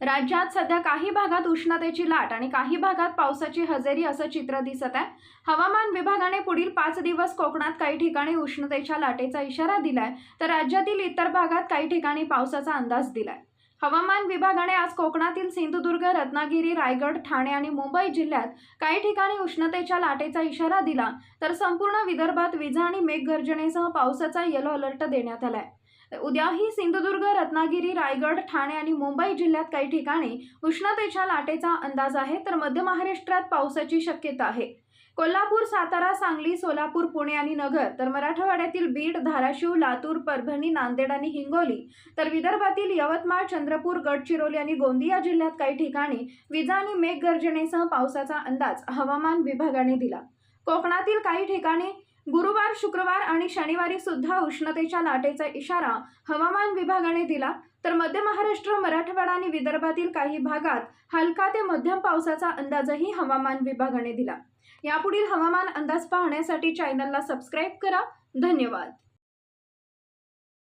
राज्यात सध्या काही भागात उष्णतेची लाट आणि काही भागात पावसाची हजेरी असं चित्र दिसत आहे. हवामान विभागाने पुढील पाच दिवस कोकणात काही ठिकाणी उष्णतेच्या लाटेचा इशारा दिलाय तर राज्यातील इतर भागात काही ठिकाणी पावसाचा अंदाज दिलाय. हवामान विभागाने आज कोकणातील सिंधुदुर्ग रत्नागिरी रायगड ठाणे आणि मुंबई जिल्ह्यात काही ठिकाणी उष्णतेच्या लाटेचा इशारा दिला तर संपूर्ण विदर्भात विजा आणि मेघगर्जनेसह पावसाचा येलो अलर्ट देण्यात आलाय. उद्याही सिंधुदुर्ग रत्नागिरी रायगड ठाणे आणि मुंबई जिल्ह्यात काही ठिकाणी उष्णतेच्या लाटेचा अंदाज आहे. तर मध्य महाराष्ट्रात पावसाची शक्यता आहे. कोल्हापूर सातारा सांगली सोलापूर पुणे आणि नगर तर मराठवाड्यातील बीड धाराशिव लातूर परभणी नांदेड आणि हिंगोली तर विदर्भातील यवतमाळ चंद्रपूर गडचिरोली आणि गोंदिया जिल्ह्यात काही ठिकाणी विजा आणि मेघगर्जनेसह पावसाचा अंदाज हवामान विभागाने दिला. कोकणातील काही ठिकाणी गुरुवार शुक्रवार आणि शनिवारी सुद्धा उष्णतेच्या लाटेचा इशारा हवामान विभागाने दिला. तर मध्य महाराष्ट्र मराठवाडा आणि विदर्भातील काही भागात हलका ते मध्यम पावसाचा अंदाजही हवामान विभागाने दिला. यापुढील हवामान अंदाज पाहण्यासाठी चॅनलला सबस्क्राईब करा. धन्यवाद.